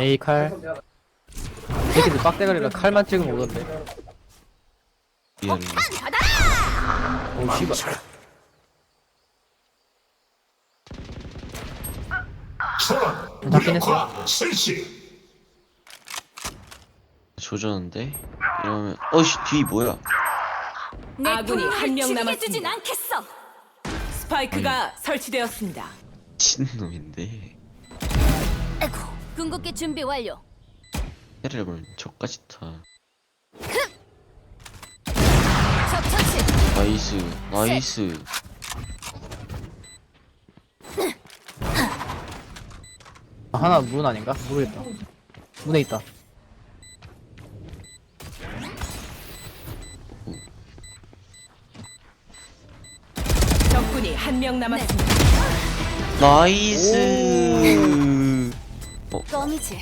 A 칼. 새끼들 빡대가리라 칼만 찍으면 오던데. 미안해. 오 씨발. 잡긴 했어. 조졌는데? 이러면 어씨 뒤 뭐야? 아군이 한명 주진 남았습니다. 않겠어. 스파이크가 설치되었습니다. 신놈인데 에고, 궁극기 준비 완료. 해를 보면 저까지 타. 적. 나이스 나이스. 아, 하나 문 아닌가? 모르겠다. 문에 있다. 적군이 한 명 남았습니다. 나이스. 껌이지.